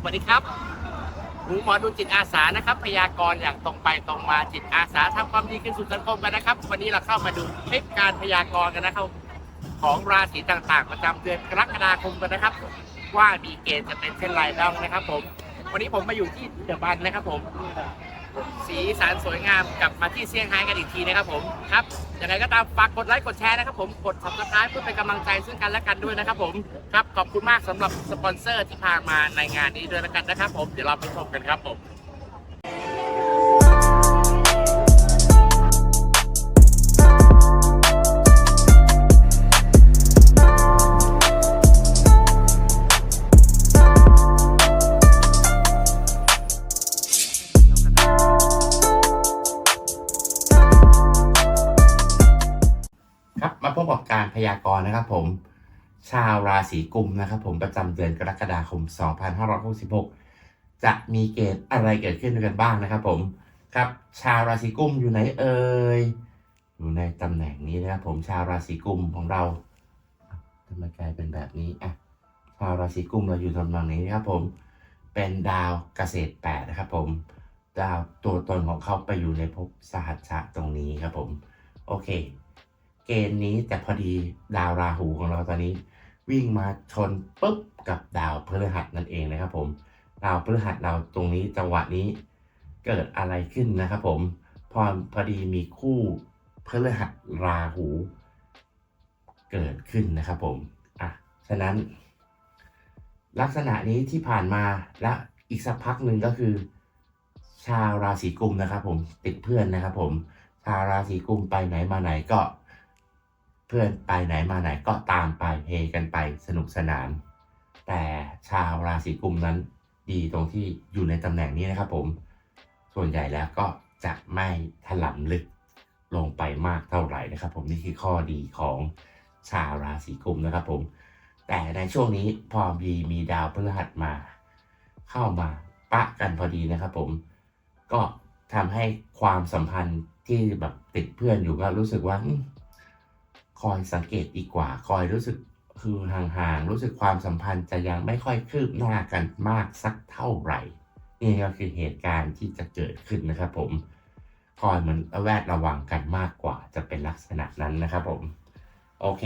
สวัสดีครับหมูหมอดูจิตอาสานะครับ พยากรณ์อย่างตรงไปตรงมาจิตอาสาทำความดีขึ้นสู่สังคมกันนะครับ วันนี้เราเข้ามาดูคลิปการพยากรณ์กันนะครับ ของราศีต่างๆ ประจำเดือนกรกฎาคมกันนะครับ ว่ามีเกณฑ์จะเป็นเช่นไรบ้างนะครับ ผม วันนี้ผมมาอยู่ที่เดอะบันนะครับ ผม สีสันสวยงามกลับมาที่เซี่ยงไฮ้กันอีกทีนะครับผมครับยังไงก็ตามฝากกดไลค์กดแชร์นะครับผมกด subscribe เพื่อเป็นกำลังใจซึ่งกันและกันด้วยนะครับผมครับขอบคุณมากสำหรับสปอนเซอร์ที่พามาในงานนี้ด้วยแล้วกันนะครับผมเดี๋ยวเราไปชมกันครับผม ครับมาพบกับการพยากรณ์นะครับ ผมชาวราศีกุมนะครับ ผมประจำเดือนกรกฎาคม 2566 จะมีเกณฑ์อะไรเกิดขึ้นกันบ้างนะครับ ผมครับชาวราศีกุมอยู่ไหนเอ่ยอยู่ในตำแหน่งนี้นะครับ ผมชาวราศีกุมของเราทำไมกลายเป็นแบบนี้อะชาวราศีกุมเราอยู่ตำแหน่งนี้นะครับ ผมเป็นดาวเกษตรแปดนะครับ ผมดาวตัวตนของเขาไปอยู่ในภพสหัชชะตรงนี้ครับ ผม โอเค เกณฑ์นี้แต่พอดีดาวราหูของเราตอนนี้ วิ่งมาชนปุ๊บกับดาวพฤหัสนั่นเองนะครับ ผมดาวพฤหัสเราตรงนี้จังหวะนี้เกิดอะไรขึ้นนะครับ ผมพอพอดีมีคู่พฤหัสราหู เกิดขึ้นนะครับผมอะฉะนั้น ลักษณะนี้ที่ผ่านมาและอีกสักพักหนึ่งก็คือ ชาวราศีกุมนะครับ ผมติดเพื่อนนะครับ ผมชาวราศีกุมไปไหนมาไหนก็ เพื่อนไปไหนมาไหนก็ตามไปเฮกันไปสนุกสนาน แต่ชาวราศีกุมนั้นดีตรงที่อยู่ในตำแหน่งนี้นะครับผมส่วนใหญ่แล้วก็จะไม่ถลำลึกลงไปมากเท่าไหร่นะครับ ผมนี่คือข้อดีของชาวราศีกุมนะครับ ผม แต่ในช่วงนี้พอมีมีดาวพฤหัสมา เข้ามาปะกันพอดีนะครับ ผมก็ทำให้ความสัมพันธ์ที่แบบติดเพื่อนอยู่ก็รู้สึกว่า คอยสังเกตดีกว่า คอยรู้สึกคือห่างๆ รู้สึกความสัมพันธ์จะยังไม่ค่อยคืบหน้ากันมากสักเท่าไหร่ นี่ก็คือเหตุการณ์ที่จะเกิดขึ้นนะครับผม คอยเหมันระแวดระวังกันมากกว่าจะเป็นลักษณะนั้นนะครับผม โอเค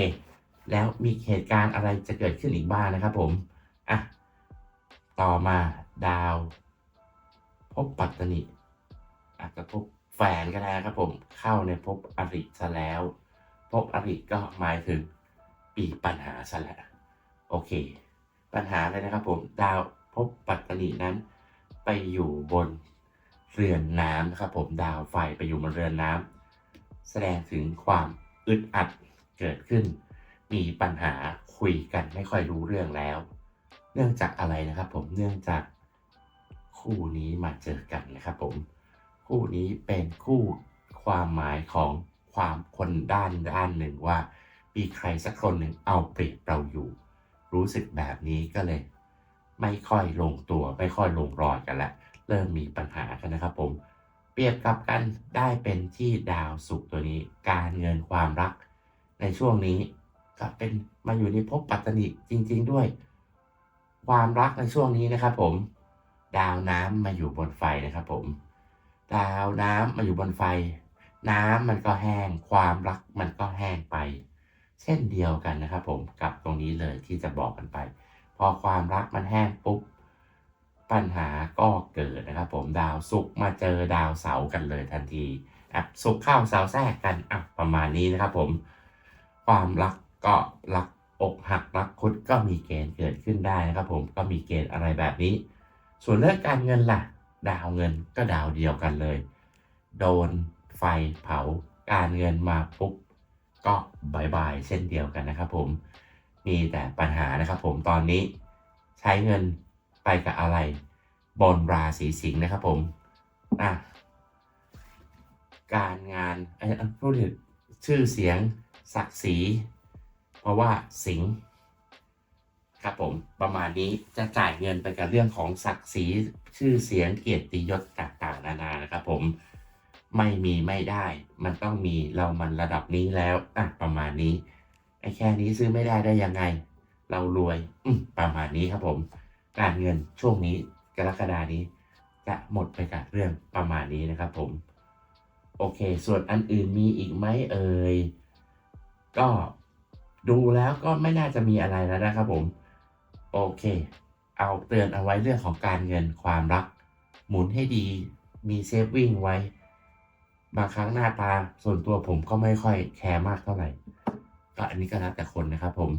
แล้วมีเหตุการณ์อะไรจะเกิดขึ้นอีกบ้างนะครับผม อะ ต่อมาดาว พบปัตตนิอาจจะพบแฟนก็ได้ครับผม เข้าในภพอริซะแล้ว ภพอริก็หมายถึงปีปัญหาซะแล้วโอเค ปัญหาเลยนะครับผมดาวภพปัตตนินั้น ไปอยู่บนเรือนน้ำนะครับผมดาวไฟไปอยู่บนเรือนน้ำแสดงถึงความอึดอัดเกิดขึ้น มีปัญหาคุยกันไม่ค่อยรู้เรื่องแล้ว เนื่องจากอะไรนะครับผมเนื่องจากคู่นี้มาเจอกันนะครับผม คู่นี้เป็นคู่ความหมายของ ความคนด้านด้านหนึ่งว่า มีใครสักคนหนึ่งเอาเปรียบเราอยู่ รู้สึกแบบนี้ก็เลย ไม่ค่อยลงตัวไม่ค่อยลงรอยกันแล้วเริ่มมีปัญหากันนะครับผม เปรียบกับกันได้เป็นที่ดาวศุกร์ตัวนี้ การเงินความรัก ในช่วงนี้ก็เป็นมาอยู่ในภพปัตตนิจริง ๆ ด้วย ความรักในช่วงนี้นะครับผม ดาวน้ำมาอยู่บนไฟนะครับผม ดาวน้ำมาอยู่บนไฟ น้ำมันก็แห้ง ความรักมันก็แห้งไป เช่นเดียวกันนะครับ ผมกับตรงนี้เลยที่จะบอกกันไป พอความรักมันแห้งปุ๊บปัญหาก็เกิดนะครับ ผมดาวศุกมาเจอดาวเสากันเลยทันทีอะศุกเข้าเสาแทรกกันอะประมาณนี้นะครับ ผม ความรักก็รักอกหักรักคุดก็มีเกณฑ์เกิดขึ้นได้นะครับ ผมก็มีเกณฑ์อะไรแบบนี้ ส่วนเรื่องการเงินล่ะ ดาวเงินก็ดาวเดียวกันเลย โดน ไฟเผาการเงินมาปุ๊บก็บายบายเช่นเดียวกันนะครับผมมีแต่ปัญหานะครับผมตอนนี้ใช้เงินไปกับอะไร บนราศีสิงห์นะครับผมอะการงานไอ้พูดถึงชื่อเสียงศักดิ์ศรีเพราะว่าสิงห์ครับผมประมาณนี้จะจ่ายเงินไปกับเรื่องของศักดิ์ศรีชื่อเสียงเกียรติยศต่างๆนานานะครับผม ไม่มีไม่ได้ มันต้องมีเรามันระดับนี้แล้วอะประมาณนี้ไอ้แค่นี้ซื้อไม่ได้ได้ยังไง เรารวยอืประมาณนี้ครับผม การเงินช่วงนี้กรกฎานี้ จะหมดไปกับเรื่องประมาณนี้นะครับผม โอเค ส่วนอันอื่นมีอีกไหมเอ่ยก็ดูแล้วก็ไม่น่าจะมีอะไรแล้วนะครับผม โอเค เอาเตือนเอาไว้เรื่องของการเงินความรัก หมุนให้ดีมีเซฟวิ่งไว้ บางครั้งหน้าตาส่วนตัวผมก็ไม่ค่อยแคร์มากเท่าไหร่ก็อันนี้ก็แล้วแต่คนนะครับผม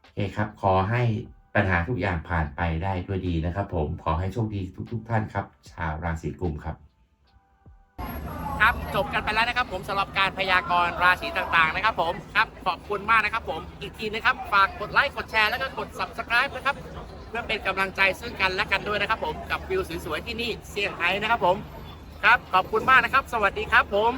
โอเคครับ ขอให้ปัญหาทุกอย่างผ่านไปได้ด้วยดีนะครับ ผมขอให้โชคดีทุกๆท่านครับ ชาวราศีกุมครับครับจบกันไปแล้วนะครับ ผมสำหรับการพยากรณ์ราศีต่างๆนะครับ ผมครับขอบคุณมากนะครับ ผมอีกทีนะครับฝากกดไลค์กดแชร์แล้วก็กด subscribe นะครับเพื่อเป็นกำลังใจซึ่งกันและกันด้วยนะครับ ผมกับวิวสวยๆที่นี่เซี่ยงไฮ้นะครับผม ครับ ขอบคุณมากนะครับ สวัสดีครับผม